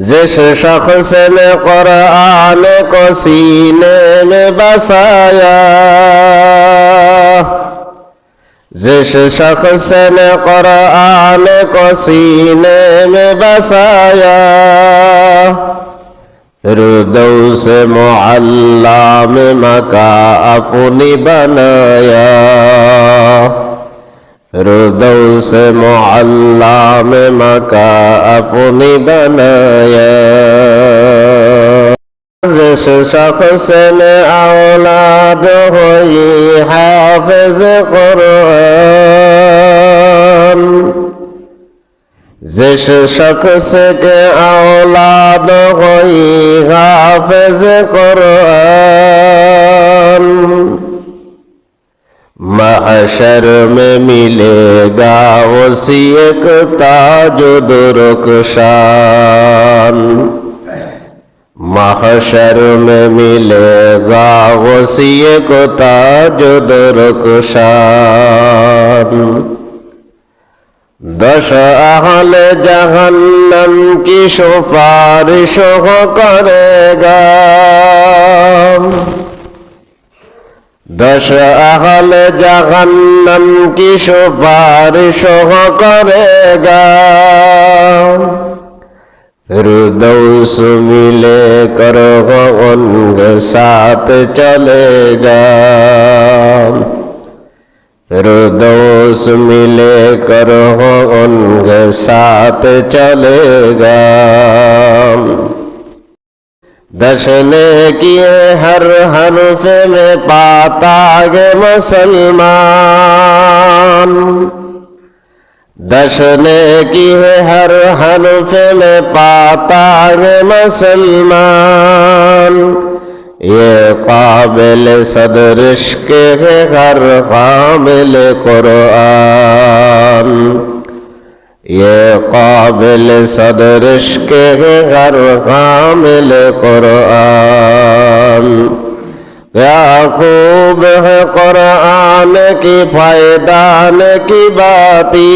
जिस शख्स ने कुरान को सीने में बसाया जिस शख्स ने कुरान को सीने में बसाया रुदौस मुअल्ला में मका अपनी बनाया रुदौस मुअल्ला में मका अपनी बनाया जिस शख्स ने औलाद हुई हाफिज कुरान जिस शख्स के औलाद हुई हाफिज कुरान محشر میں ملے گا اسی ایک تاج درخشان محشر میں ملے گا اسی ایک تاج درخشان দশ আহল জাহান্নাম কি সুপারিশ করেগা দশ আহল জাহান্নাম কি সুপারিশ করে হৃদৌস মিলে কর অঙ্গ সাথ চলে হৃদৌস মিলে কর অঙ্গ সাথ চলে গা। दशने किए हर हरफ में पाता गे मुसलमान दशने की है हर हरफ में पाता है मुसलमान ये काबिल सदर इश्क है हर काबिल कुरान یہ قابل صدر عشق غر کامل قرآن کیا خوب ہے قرآن کی فائدان کی باتی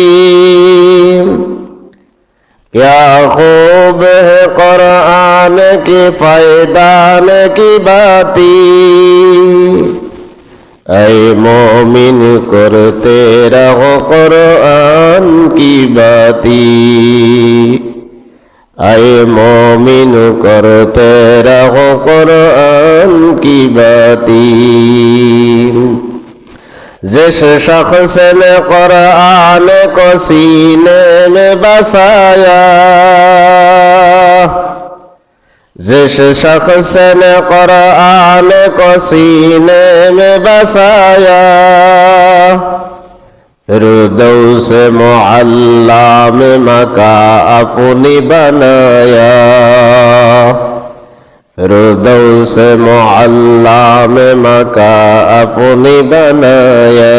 کیا خوب ہے قرآن کی فائدان کی باتی اے مومن کرتے رہو قرآن कुरान की बाती ऐ मोमिन करते रहो कुरान की बाती जिस शख्स ने कुरान को सीने में बसाया जिस शख्स ने कुरान को सीने में बसाया रुदौस मुअल्ला में मका अपनी बनाया रुदौस मुअल्ला में मका अपनी बनाया